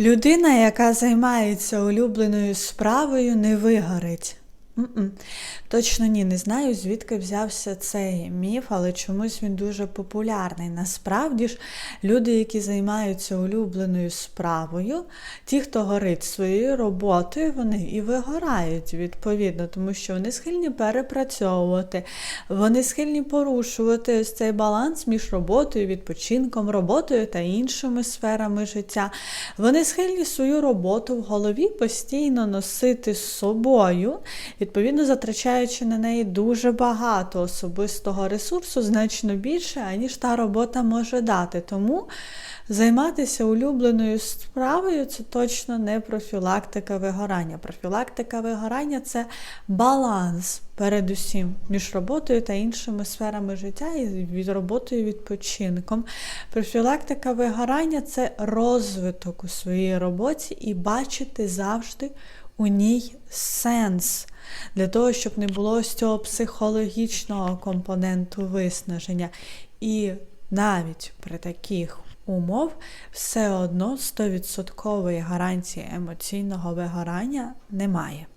Людина, яка займається улюбленою справою, не вигорить. М-м. Точно ні, не знаю, звідки взявся цей міф, але чомусь він дуже популярний. Насправді ж, люди, які займаються улюбленою справою, ті, хто горить своєю роботою, вони і вигорають відповідно, тому що вони схильні перепрацьовувати, вони схильні порушувати ось цей баланс між роботою, відпочинком, роботою та іншими сферами життя. Вони схильні свою роботу в голові постійно носити з собою, відповідно затрачаючи на неї дуже багато особистого ресурсу, значно більше, аніж та робота може дати. Тому займатися улюбленою справою це точно не профілактика вигорання. Профілактика вигорання це баланс передусім між роботою та іншими сферами життя і від роботою відпочинком. Профілактика вигорання це розвиток у своїй роботі і бачити завжди у ній сенс. Для того, щоб не було ось цього психологічного компоненту виснаження. І навіть при таких умов все одно 100% гарантії емоційного вигорання немає.